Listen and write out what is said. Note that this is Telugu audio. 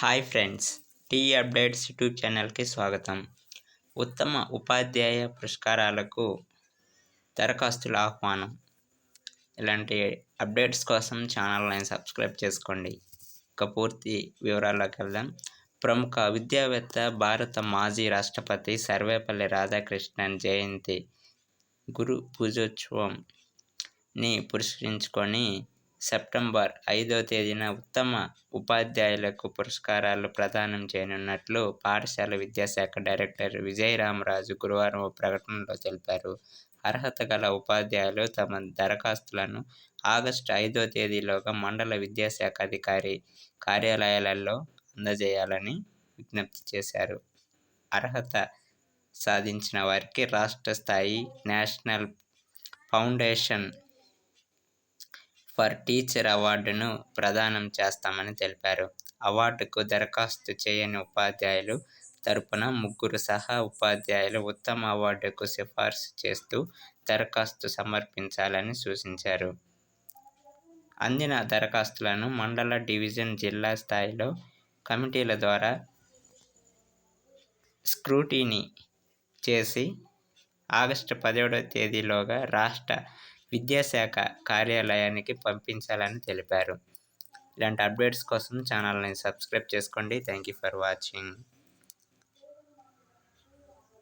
Hi friends T updates YouTube ఛానల్కి స్వాగతం. ఉత్తమ ఉపాధ్యాయ పురస్కారాలకు దరఖాస్తుల ఆహ్వానం. ఇలాంటి అప్డేట్స్ కోసం ఛానల్ని సబ్స్క్రైబ్ చేసుకోండి. ఇక పూర్తి వివరాల్లోకి వెళ్దాం. ప్రముఖ విద్యావేత్త భారత మాజీ రాష్ట్రపతి సర్వేపల్లి రాధాకృష్ణన్ జయంతి గురు పూజోత్సవంని పురస్కరించుకొని సెప్టెంబర్ ఐదో తేదీన ఉత్తమ ఉపాధ్యాయులకు పురస్కారాలు ప్రదానం చేయనున్నట్లు పాఠశాల విద్యాశాఖ డైరెక్టర్ విజయరామరాజు గురువారం ఓ ప్రకటనలో తెలిపారు. అర్హత గల ఉపాధ్యాయులు తమ దరఖాస్తులను ఆగస్టు ఐదో తేదీలోగా మండల విద్యాశాఖ అధికారి కార్యాలయాలలో అందజేయాలని విజ్ఞప్తి చేశారు. అర్హత సాధించిన వారికి రాష్ట్ర స్థాయి నేషనల్ ఫౌండేషన్ ఫర్ టీచర్ అవార్డును ప్రదానం చేస్తామని తెలిపారు. అవార్డుకు దరఖాస్తు చేయని ఉపాధ్యాయులు తరపున ముగ్గురు సహా ఉపాధ్యాయులు ఉత్తమ అవార్డుకు సిఫార్సు చేస్తూ దరఖాస్తు సమర్పించాలని సూచించారు. అందిన దరఖాస్తులను మండల డివిజన్ జిల్లా స్థాయిలో కమిటీల ద్వారా స్క్రూటీనీ చేసి ఆగస్టు పదిహేడవ తేదీలోగా రాష్ట్ర విద్యాశాఖ కార్యాలయానికి పంపించాలని తెలిపారు. ఇలాంటి అప్డేట్స్ కోసం ఛానల్ని సబ్స్క్రైబ్ చేసుకోండి. Thank you for watching.